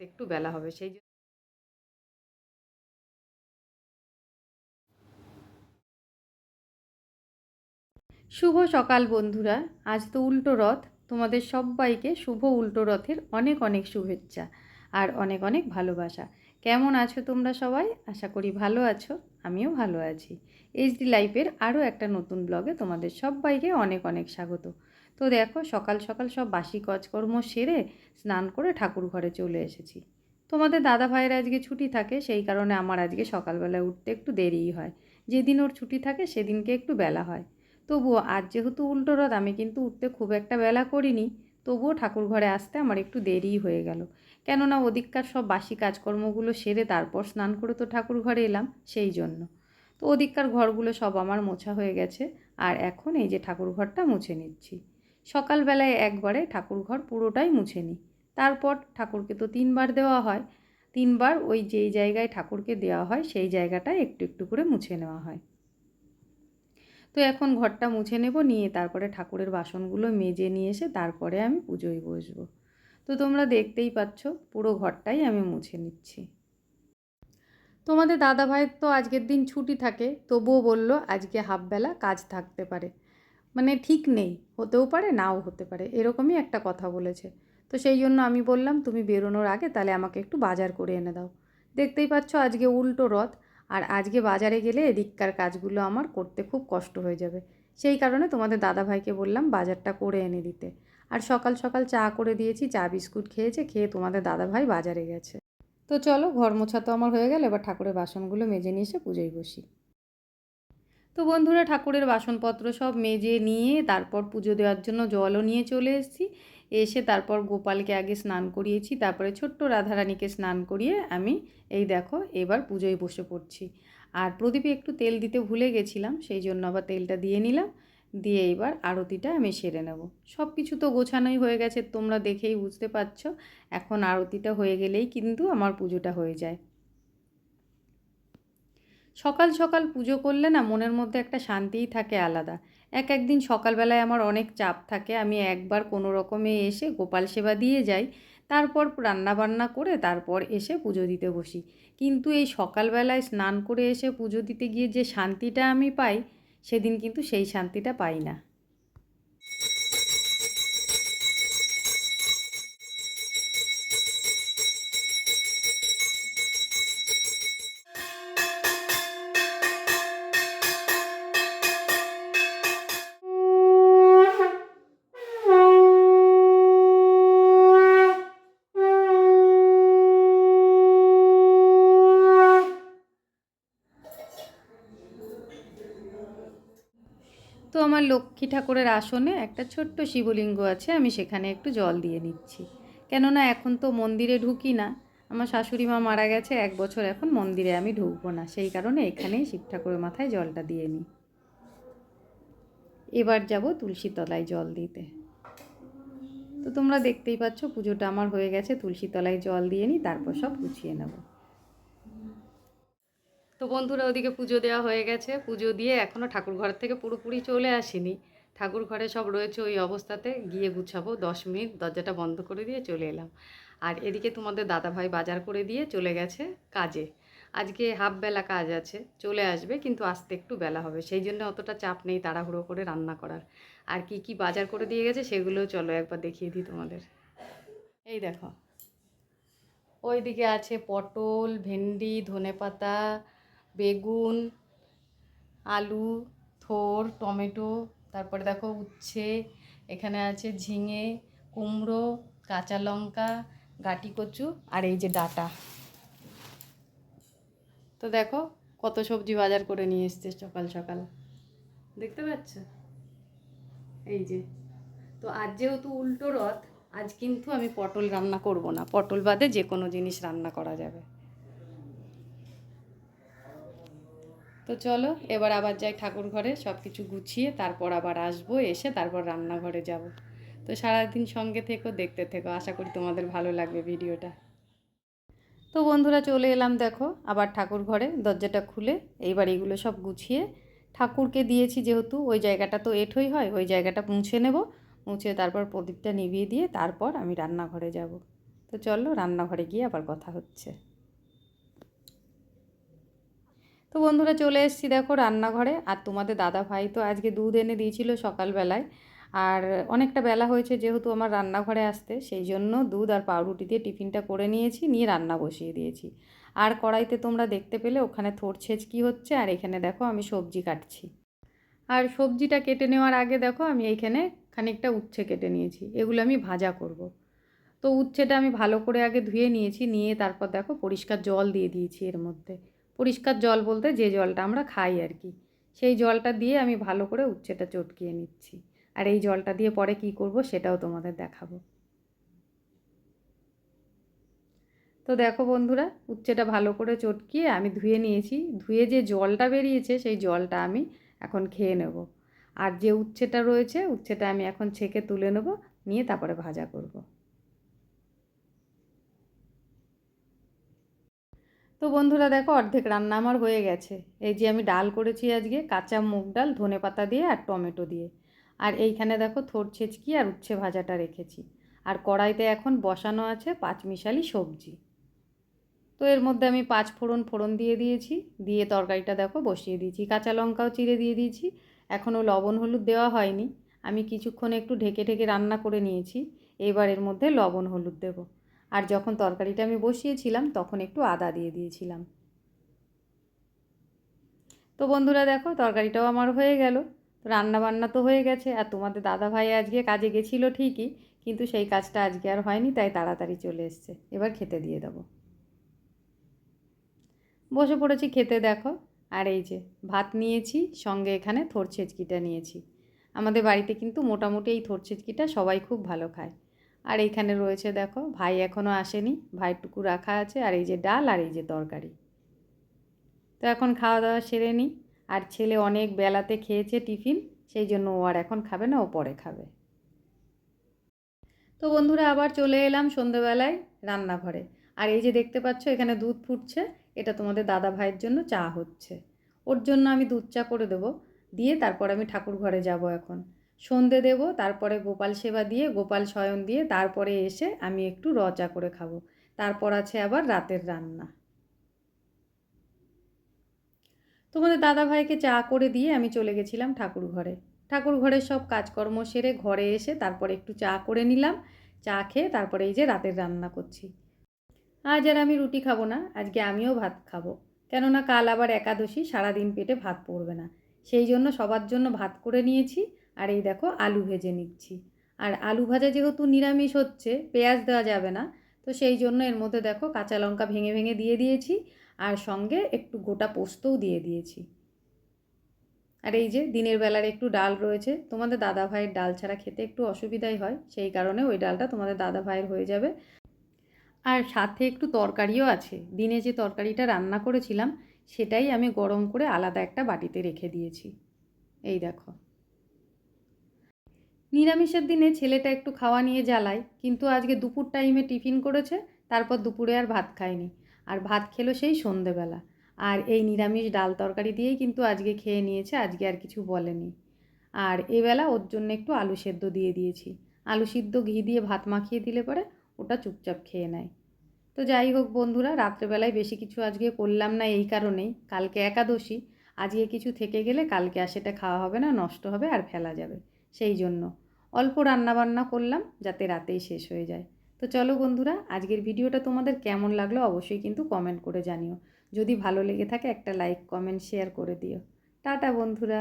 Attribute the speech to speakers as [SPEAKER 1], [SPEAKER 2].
[SPEAKER 1] একটু বেলা হবে, সেই জন্য শুভ সকাল বন্ধুরা। আজ তো উল্টো রথ। তোমাদের সবাইকে শুভ উল্টো রথের অনেক অনেক শুভেচ্ছা আর অনেক অনেক ভালোবাসা। কেমন আছো তোমরা সবাই? আশা করি ভালো আছো, আমিও ভালো আছি। এইচডি লাইফের আরও একটা নতুন ব্লগে তোমাদের সবাইকে অনেক অনেক স্বাগত। তো দেখো সকাল সকাল সব বাসি কাজকর্ম সেরে স্নান করে ঠাকুর ঘরে চলে এসেছি। তোমাদের দাদা ভাইয়ের আজকে ছুটি থাকে, সেই কারণে আমার আজকে সকালবেলায় উঠতে একটু দেরিই হয়। যেদিন ওর ছুটি থাকে সেদিনকে একটু বেলা হয়। তবুও আজ যেহেতু উল্টো রথ, আমি কিন্তু উঠতে খুব একটা বেলা করিনি, তবুও ঠাকুর ঘরে আসতে আমার একটু দেরিই হয়ে গেল। কেননা ওদিককার সব বাসি কাজকর্মগুলো সেরে তারপর স্নান করে তো ঠাকুর ঘরে এলাম, সেই জন্য। তো ওদিককার ঘরগুলো সব আমার মোছা হয়ে গেছে, আর এখন এই যে ঠাকুর ঘরটা মুছে নিচ্ছি। সকালবেলায় একবারে ঠাকুর ঘর পুরোটাই মুছে নিই। তারপর ঠাকুরকে তো তিনবার দেওয়া হয়। তিনবার ওই যেই জায়গায় ঠাকুরকে দেওয়া হয়, সেই জায়গাটায় একটু একটু করে মুছে নেওয়া হয়। তো এখন ঘরটা মুছে নেব, নিয়ে তারপরে ঠাকুরের বাসনগুলো মেজে নিয়ে এসে তারপরে আমি পুজোয় বসবো। তো তোমরা দেখতেই পাচ্ছ, পুরো ঘরটাই আমি মুছে নিচ্ছি। তোমাদের দাদা ভাইয়ের তো আজকের দিন ছুটি থাকে, তবুও বলল আজকে হাফবেলা কাজ থাকতে পারে। মানে ঠিক নেই, হতেও পারে, নাও হতে পারে, এরকমই একটা কথা বলেছে। তো সেই জন্য আমি বললাম, তুমি বেরোনোর আগে তাহলে আমাকে একটু বাজার করে এনে দাও। দেখতেই পাচ্ছ আজকে উল্টো রথ, আর আজকে বাজারে গেলে এদিককার কাজগুলো আমার করতে খুব কষ্ট হয়ে যাবে। সেই কারণে তোমাদের দাদাভাইকে বললাম, বাজারটা করে এনে দিতে। আর সকাল সকাল চা করে দিয়েছি, চা, বিস্কুট খেয়েছে, খেয়ে তোমাদের দাদাভাই বাজারে গেছে। তো চলো, ঘর মোছা তো আমার হয়ে গেল, এবার ঠাকুরের বাসনগুলো মেজে নিয়ে এসে পুজোয় বসি। তো বন্ধুরা ঠাকুরের বাসনপত্র সব মেজে নিয়ে তারপর পুজো দেওয়ার জন্য জলও নিয়ে চলে এসেছি। এসে তারপর গোপালকে আগে স্নান করিয়েছি, তারপরে ছোট্ট রাধারানীকে স্নান করিয়ে আমি এই দেখো এবার পুজোয় বসে পড়ছি। আর প্রদীপে একটু তেল দিতে ভুলে গেছিলাম, সেই জন্য আবার তেলটা দিয়ে নিলাম, দিয়ে এবার আরতিটা আমি সেরে নেব। সব কিছু তো গোছানোই হয়ে গেছে, তোমরা দেখেই বুঝতে পারছ, এখন আরতিটা হয়ে গেলেই কিন্তু আমার পুজোটা হয়ে যায়। সকাল সকাল পুজো করলে না মনের মধ্যে একটা শান্তিই থাকে আলাদা। এক একদিন সকালবেলায় আমার অনেক চাপ থাকে, আমি একবার কোনো রকমে এসে গোপাল সেবা দিয়ে যাই, তারপর রান্না বান্না করে তারপর এসে পুজো দিতে বসি। কিন্তু এই সকালবেলায় স্নান করে এসে পুজো দিতে গিয়ে যে শান্তিটা আমি পাই, সেদিন কিন্তু সেই শান্তিটা পাই না। তো আমার লক্ষ্মী ঠাকুরের আসনে একটা ছোট্ট শিবলিঙ্গ আছে, আমি সেখানে একটু জল দিয়ে নিচ্ছি। কেননা এখন তো মন্দিরে ঢুকি না। আমার শাশুড়ি মা মারা গেছে, এক বছর এখন মন্দিরে আমি ঢুকবো না। সেই কারণে এখানেই শিব ঠাকুরের মাথায় জলটা দিয়ে নিই। এবার যাব তুলসী তলায় জল দিতে। তো তোমরা দেখতেই পাচ্ছ, পুজোটা আমার হয়ে গেছে তুলসী তলায় জল দিয়ে নিই, তারপর সব গুছিয়ে নেব। তো বন্ধুরা ওদিকে পুজো দেওয়া হয়ে গেছে। পুজো দিয়ে এখনও ঠাকুর ঘর থেকে পুরোপুরি চলে আসিনি। ঠাকুর ঘরে সব রয়েছে ওই অবস্থাতে। গিয়ে গুছাবো। দশ মিনিট দরজাটা বন্ধ করে দিয়ে চলে এলাম। আর এদিকে তোমাদের দাদাভাই বাজার করে দিয়ে চলে গেছে কাজে। আজকে হাফ বেলা কাজ আছে। চলে আসবে, কিন্তু আসতে একটু বেলা হবে। সেই জন্য অতটা চাপ নেই তাড়াহুড়ো করে রান্না করার। আর কি কি বাজার করে দিয়ে গেছে সেগুলো চলো একবার দেখিয়ে দিই তোমাদের। এই দেখো। ওইদিকে আছে পটল, ভেন্ডি, ধনেপাতা বেগুন, আলু, থোর, টমেটো, তারপরে দেখো উচ্ছে, এখানে আছে ঝিঙে, কুমড়ো, কাঁচা লঙ্কা, গাটি কচু আর এই যে ডাটা। তো দেখো কত সবজি বাজার করে নিয়ে এসছে সকাল সকাল। দেখতে পাচ্ছ? এই যে। তো আজ যেহেতু উল্টো রথ, আজ কিন্তু আমি পটল রান্না করব না। পটল বাদে যে কোনো জিনিস রান্না করা যাবে। তো চলো, এবার আবার যাই ঠাকুর ঘরে সব কিছু গুছিয়ে তারপর আবার আসব, এসে তারপর রান্নাঘরে যাব। তো সারাদিন সঙ্গে থেকো, দেখতে থেকো, আশা করি তোমাদের ভালো লাগবে ভিডিওটা। তো বন্ধুরা, চলে এলাম দেখো, আবার ঠাকুর ঘরে দরজাটা খুলে, এইবার এগুলো সব গুছিয়ে ঠাকুরকে দিয়েছি যেহেতু, ওই জায়গাটা তো এঠোই হয়, ওই জায়গাটা মুছে নেব, মুছে তারপর প্রদীপটা নিভিয়ে দিয়ে তারপর আমি রান্নাঘরে যাব। তো তো চলো, রান্নাঘরে গিয়ে আবার কথা হচ্ছে। তো বন্ধুরা চলে এসেছি দেখো রান্নাঘরে, আর তোমাদের দাদা ভাই তো আজকে দুধ এনে দিয়েছিল সকালবেলায়। আর অনেকটা বেলা হয়েছে যেহেতু আমার রান্নাঘরে আসতে, সেই জন্য দুধ আর পাউরুটি দিয়ে টিফিনটা করে নিয়েছি, নিয়ে রান্না বসিয়ে দিয়েছি। আর কড়াইতে তোমরা দেখতে পেলে ওখানে থোর ছেঁচকি হচ্ছে, আর এখানে দেখো আমি সবজি কাটছি। আর সবজিটা কেটে নেওয়ার আগে দেখো আমি এইখানে খানিকটা উচ্ছে কেটে নিয়েছি, এগুলো আমি ভাজা করব। তো উচ্ছেটা আমি ভালো করে আগে ধুয়ে নিয়েছি, নিয়ে তারপর দেখো পরিষ্কার জল দিয়ে দিয়েছি এর মধ্যে। পরিষ্কার জল বলতে যে জলটা আমরা খাই আর কি। সেই জলটা দিয়ে আমি ভালো করে উচ্ছেটা চটকিয়ে নিচ্ছি। আর এই জলটা দিয়ে পরে কি করব সেটাও তোমাদের দেখাবো। তো দেখো বন্ধুরা, উচ্ছেটা ভালো করে চটকিয়ে আমি ধুয়ে নিয়েছি। ধুয়ে যে জলটা বেরিয়েছে সেই জলটা আমি এখন খেয়ে নেব। আর যে উচ্ছেটা রয়েছে, উচ্ছেটা আমি এখন ছেঁকে তুলে নেব, নিয়ে তারপরে ভাজা করব। তো বন্ধুরা দেখো, অর্ধেক রান্না আমার হয়ে গেছে। এই যে আমি ডাল করেছি আজকে, কাঁচা মুগ ডাল, ধনে পাতা দিয়ে আর টমেটো দিয়ে। আর এইখানে দেখো, থোর ছেচকি আর উচ্ছে ভাজাটা রেখেছি। আর কড়াইতে এখন বসানো আছে পাঁচমিশালি সবজি। তো এর মধ্যে আমি পাঁচ ফোড়ন ফোড়ন দিয়ে দিয়েছি। দিয়ে তরকারিটা দেখো, বসিয়ে দিয়েছি। কাঁচা লঙ্কাও চিড়ে দিয়ে দিয়েছি। এখনও লবণ হলুদ দেওয়া হয়নি। আমি কিছুক্ষণ একটু ঢেকে ঢেকে রান্না করে নিয়েছি। এবার এর মধ্যে লবণ হলুদ দেব। আর যখন তরকারিটা আমি বসিয়েছিলাম, তখন একটু আদা দিয়ে দিয়েছিলাম। তো বন্ধুরা দেখো, তরকারিটাও আমার হয়ে গেল। রান্না বান্না তো হয়ে গেছে, আর তোমাদের দাদা ভাই আজকে কাজে গেছিল ঠিকই, কিন্তু সেই কাজটা আজকে আর হয়নি, তাই তাড়াতাড়ি চলে এসছে। এবার খেতে দিয়ে দেবো। বসে পড়েছি খেতে দেখো। আর এই যে, ভাত নিয়েছি, সঙ্গে এখানে থোর ছেচকিটা নিয়েছি। আমাদের বাড়িতে কিন্তু মোটামুটি এই থোর ছেচকিটা সবাই খুব ভালো খায়। আর এইখানে রয়েছে দেখো, ভাই এখনও আসেনি, ভাইটুকু রাখা আছে, আর এই যে ডাল আর এই যে তরকারি। তো এখন খাওয়া দাওয়া সেরে নিই আর ছেলে অনেক বেলাতে খেয়েছে টিফিন, সেই জন্য ও আর এখন খাবে না, ও পরে খাবে। তো বন্ধুরা আবার চলে এলাম সন্ধেবেলায় রান্নাঘরে। আর এই যে দেখতে পাচ্ছ, এখানে দুধ ফুটছে, এটা তোমাদের দাদা ভাইয়ের জন্য চা হচ্ছে। ওর জন্য আমি দুধ চা করে দেবো, দিয়ে তারপর আমি ঠাকুর ঘরে যাব এখন। সন্ধে দেব, তারপরে গোপাল সেবা দিয়ে, গোপাল শয়ন দিয়ে, তারপরে এসে আমি একটু র চা করে খাব। তারপর আছে আবার রাতের রান্না। তোমাদের দাদা ভাইকে চা করে দিয়ে আমি চলে গেছিলাম ঠাকুর ঘরে। ঠাকুর ঘরের সব কাজকর্ম সেরে ঘরে এসে তারপরে একটু চা করে নিলাম। চা খেয়ে তারপরে এই যে রাতের রান্না করছি। আজ আর আমি রুটি খাব না, আজকে আমিও ভাত খাব। কেননা কাল আবার একাদশী, সারাদিন পেটে ভাত পড়বে না। সেই জন্য সবার জন্য ভাত করে নিয়েছি। আর এই দেখো আলু ভেজে নিচ্ছি। আর আলু ভাজা যেহেতু নিরামিষ হচ্ছে, পেঁয়াজ দেওয়া যাবে না, তো সেই জন্য এর মধ্যে দেখো কাঁচা লঙ্কা ভেঙে ভেঙে দিয়ে দিয়েছি আর সঙ্গে একটু গোটা পোস্তও দিয়ে দিয়েছি। আর এই যে দিনের বেলার একটু ডাল রয়েছে, তোমাদের দাদা ভাইয়ের ডাল ছাড়া খেতে একটু অসুবিধাই হয়, সেই কারণে ওই ডালটা তোমাদের দাদা ভাইয়ের হয়ে যাবে। আর সাথে একটু তরকারিও আছে, দিনে যে তরকারিটা রান্না করেছিলাম সেটাই আমি গরম করে আলাদা একটা বাটিতে রেখে দিয়েছি। এই দেখো। নিরামিষের দিনে ছেলেটা একটু খাওয়া নিয়ে জ্বালায়, কিন্তু আজকে দুপুর টাইমে টিফিন করেছে, তারপর দুপুরে আর ভাত খায়নি। আর ভাত খেলো সেই সন্ধেবেলা। আর এই নিরামিষ ডাল তরকারি দিয়েই কিন্তু আজকে খেয়ে নিয়েছে, আজকে আর কিছু বলেনি। আর এবেলা ওর জন্য একটু আলু সেদ্ধ দিয়ে দিয়েছি। আলু সিদ্ধ ঘি দিয়ে ভাত মাখিয়ে দিলে পরে ওটা চুপচাপ খেয়ে নেয়। তো যাই হোক বন্ধুরা, রাত্রেবেলায় বেশি কিছু আজকে করলাম না এই কারণেই। কালকে একাদশী, আজকে কিছু থেকে গেলে কালকে আর সেটা খাওয়া হবে না, নষ্ট হবে আর ফেলা যাবে। সেই জন্য। অল্প রান্নাবান্না করলাম যাতে রাতেই শেষ হয়ে যায়। তো চলো বন্ধুরা, আজকের ভিডিওটা তোমাদের কেমন লাগল অবশ্যই কিন্তু কমেন্ট করে জানিও। যদি ভালো লেগে থাকে একটা লাইক কমেন্ট শেয়ার করে দিও। টাটা বন্ধুরা।